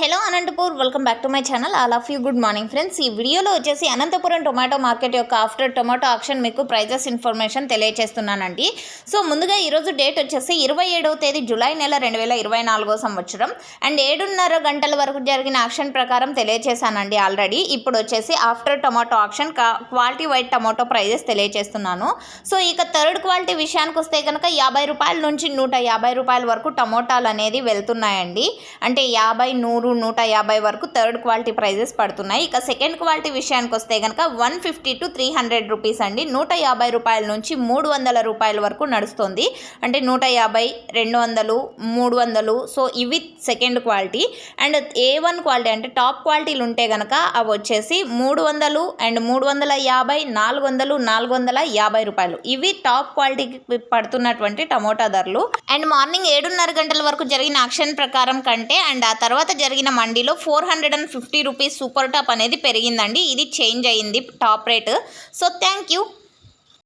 Hello Anantapur welcome back to my channel. All of you good morning friends. ఈ వీడియోలో వచ్చేసి Anantapuram tomato market యొక్క after tomato auction మీకు prices information తెలియజేస్తున్నానండి so ముందుగా ఈరోజు డేట్ వచ్చేసి ఇరవై ఏడవ తేదీ జూలై నెల రెండు వేల ఇరవై నాలుగో సంవత్సరం. అండ్ ఏడున్నర గంటల వరకు జరిగిన ఆక్షన్ ప్రకారం తెలియజేశానండి ఆల్రెడీ. ఇప్పుడు వచ్చేసి after tomato auction quality white tomato prices తెలియజేస్తున్నాను సో ఇక థర్డ్ క్వాలిటీ విషయానికి వస్తే కనుక యాభై రూపాయల నుంచి నూట యాభై రూపాయల వరకు టమోటాలు అనేది వెళ్తున్నాయండి. అంటే యాభై నూరు నూరు నూట యాభై వరకు థర్డ్ క్వాలిటీ ప్రైజెస్ పడుతున్నాయి. ఇక సెకండ్ క్వాలిటీ విషయానికి వస్తే కనుక one fifty to three hundred rupees అండి. నూట యాభై రూపాయల నుంచి మూడు వందల రూపాయల వరకు నడుస్తుంది. అంటే నూట యాభై రెండు వందలు మూడు వందలు. సో ఇవి second quality. And A one quality అంటే టాప్ క్వాలిటీలు ఉంటే కనుక అవి వచ్చేసి మూడు వందలు అండ్ మూడు వందల యాభై నాలుగు వందలు నాలుగు వందల యాభై రూపాయలు. ఇవి టాప్ క్వాలిటీకి పడుతున్నటువంటి టమోటా ధరలు. అండ్ మార్నింగ్ ఏడున్నర గంటల వరకు జరిగిన ఆక్షన్ ప్రకారం కంటే అండ్ ఆ తర్వాత జరిగిన మండీలో four hundred and fifty rupees super top అనేది పెరిగిందండి. ఇది చేంజ్ అయ్యింది top rate. So thank you.